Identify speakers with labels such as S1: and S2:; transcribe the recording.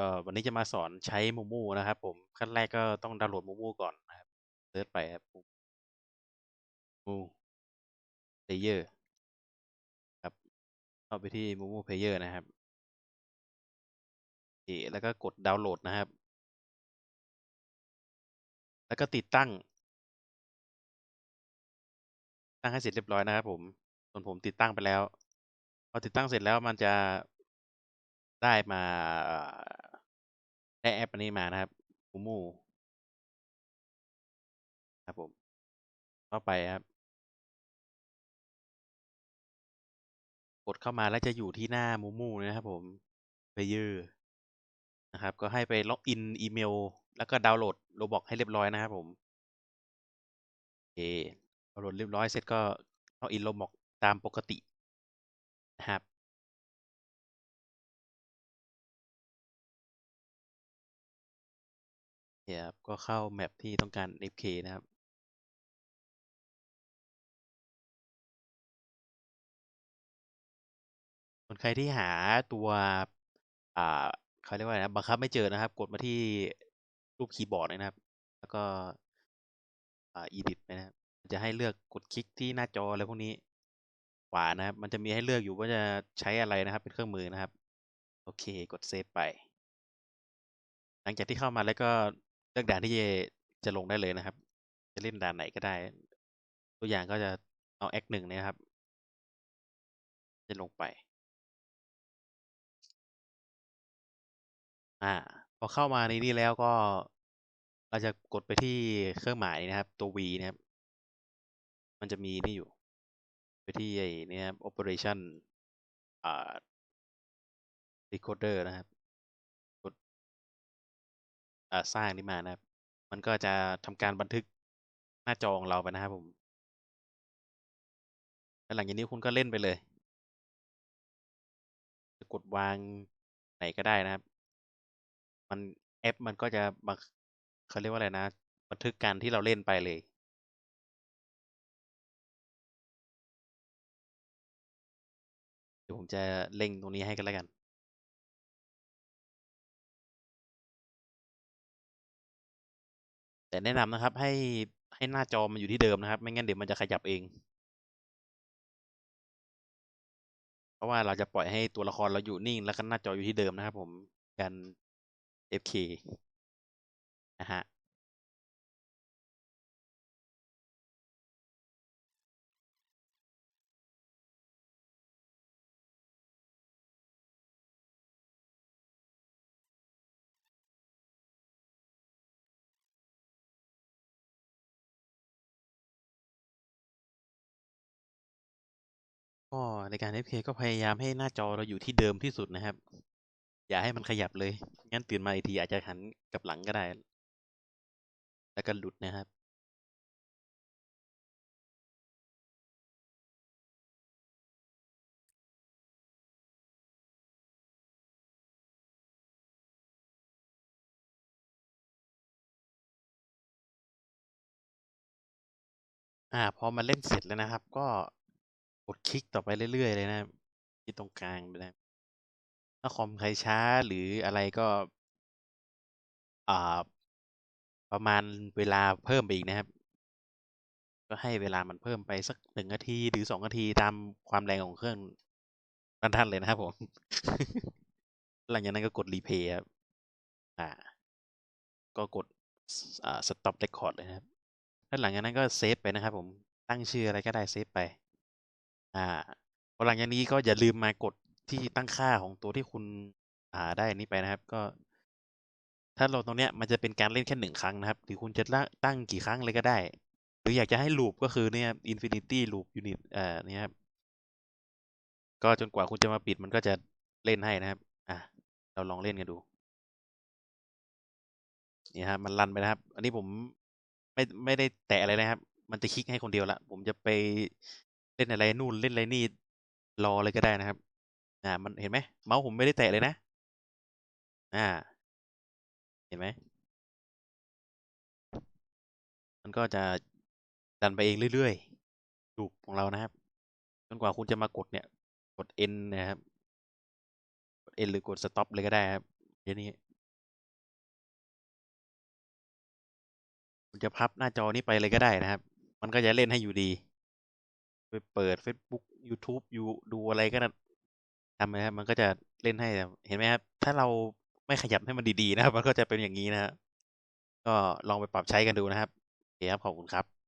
S1: ก็วันนี้จะมาสอนใช้ Momo นะครับ ผมขั้นแรกก็ต้องดาวน์โหลด Momo ก่อนนะครับเซิร์ชไปครับ Momo Player ครับเข้าไปที่ Momo Player นะครับแล้วก็กดดาวน์โหลดนะครับ แล้วก็ติดตั้ง ตั้งให้เสร็จเรียบร้อยนะครับ ผมส่วนผมติดตั้งไปแล้วพอติดตั้งเสร็จแล้วมันจะได้มา แอปอันนี้มานะครับ Momo ครับผมเข้าไปครับ กดเข้ามาแล้วจะอยู่ที่หน้า Momo นะครับผม Player นะครับ ก็ให้ไปล็อกอินอีเมล แล้วก็ดาวน์โหลด Roblox ให้เรียบร้อยนะครับผมโอเคดาวน์โหลดเรียบร้อยเสร็จก็ล็อกอิน Roblox ตามปกตินะครับ นี่ยครับ ก็เข้าแมปที่ต้องการ FK นะครับส่วนใครที่หาตัว อ่าเขาเรียกว่าอะไรนะบังคับไม่เจอนะครับ กดมาที่รูปคีย์บอร์ดนะครับ แล้วก็อ่า edit ไปนะครับ จะให้เลือกกดคลิกที่หน้าจออะไรพวกนี้ขวานะครับ มันจะมีให้เลือกอยู่ว่าจะใช้อะไรนะครับ เป็นเครื่องมือนะครับ โอเค กดเซฟไป หลังจากที่เข้ามาแล้วก็ เลือกด่านที่จะลงได้เลยนะครับ จะเล่นด่านไหนก็ได้ ตัวอย่างก็จะเอา Act 1นี่ยนะครับ จะลงไป อ่า พอเข้ามาในนี้แล้วก็เราจะกดไปที่เครื่องหมายนะครับ ตัว V นะครับ มันจะมีนี่อยู่ ไปที่ไอ้นี่ครับ operation อ่า decoder นะครับ อ่าสร้างนี้มานะครับ มันก็จะทำการบันทึกหน้าจอของเราไปนะครับผมแล้วหลังจากนี้คุณก็เล่นไปเลยจะกดวางไหนก็ได้นะครับ มันแอปมันก็จะเขาเรียกว่าอะไรนะ บันทึกการที่เราเล่นไปเลยเดี๋ยวผมจะเร่งตรงนี้ให้กันแล้วกัน แต่แนะนำนะครับให้ให้หน้าจอมันอยู่ที่เดิมนะครับ ไม่งั้นเดี๋ยวมันจะขยับเอง เพราะว่าเราจะปล่อยให้ตัวละครเราอยู่นิ่ง แล้วก็หน้าจออยู่ที่เดิมนะครับ ผมการ FK นะฮะ ก็ในการ FK ก็พยายามให้หน้าจอเราอยู่ที่เดิมที่สุดนะครับ อย่าให้มันขยับเลย งั้นตื่นมาอีกทีอาจจะหันกลับหลังก็ได้ แล้วก็หลุดนะครับ อ่า พอมันเล่นเสร็จแล้วนะครับ ก็ ดคลิกต่อไปเรื่อยๆเลยนะที่ตรงกลางไปนะครับถ้าคอมใครช้าหรืออะไรก็ อ่า ประมาณเวลาเพิ่มไปอีกนะครับ ก็ให้เวลามันเพิ่มไปสักหนึ่งนาทีหรือสองนาทีตามความแรงของเครื่องท่านๆเลยนะครับผม หลังจากนั้นก็กดรีเพย์ครับ อ่า ก็กดอ่า stop record เลยนะครับแล้วหลังจากนั้นก็เซฟไปนะครับผม ตั้งชื่ออะไรก็ได้เซฟไป อ่า พอหลังจากนี้ก็อย่าลืมมากดที่ตั้งค่าของตัวที่คุณ อ่า ได้อันนี้ไปนะครับ ก็ ถ้าเราตรงเนี้ยมันจะเป็นการเล่นแค่หนึ่งครั้งนะครับ หรือคุณจะตั้งกี่ครั้งเลยก็ได้ หรืออยากจะให้ลูปก็คือเนี่ย infinity loop unit เอ่อเนี่ยครับ ก็จนกว่าคุณจะมาปิดมันก็จะเล่นให้นะครับ อะ เราลองเล่นกันดู นี่ครับมันรันไปนะครับ อันนี้ผมไม่ไม่ได้แตะอะไรนะครับ มันจะคลิกให้คนเดียวละ ผมจะไป เล่นอะไรนู่นเล่นอะไรนี่รอเลยก็ได้นะครับ อ่า มันเห็นไหมเมาส์ผมไม่ได้แตะเลยนะ อ่า เห็นไหมมันก็จะดันไปเองเรื่อยๆดูของเรานะครับจนกว่าคุณจะมากดเนี่ย กด N นะครับ กด N หรือกด Stop เลยก็ได้ครับเดี๋ยวนี้คุณจะพับหน้าจอนี้ไปเลยก็ได้นะครับ มันก็จะเล่นให้อยู่ดี ไปเปิด Facebook YouTube ยูดูอะไรก็ได้ทำนะครับ มันก็จะเล่นให้เห็นไหมครับ ถ้าเราไม่ขยับให้มันดีๆนะครับ มันก็จะเป็นอย่างนี้นะครับก็ลองไปปรับใช้กันดูนะครับโอเคครับขอบคุณครับ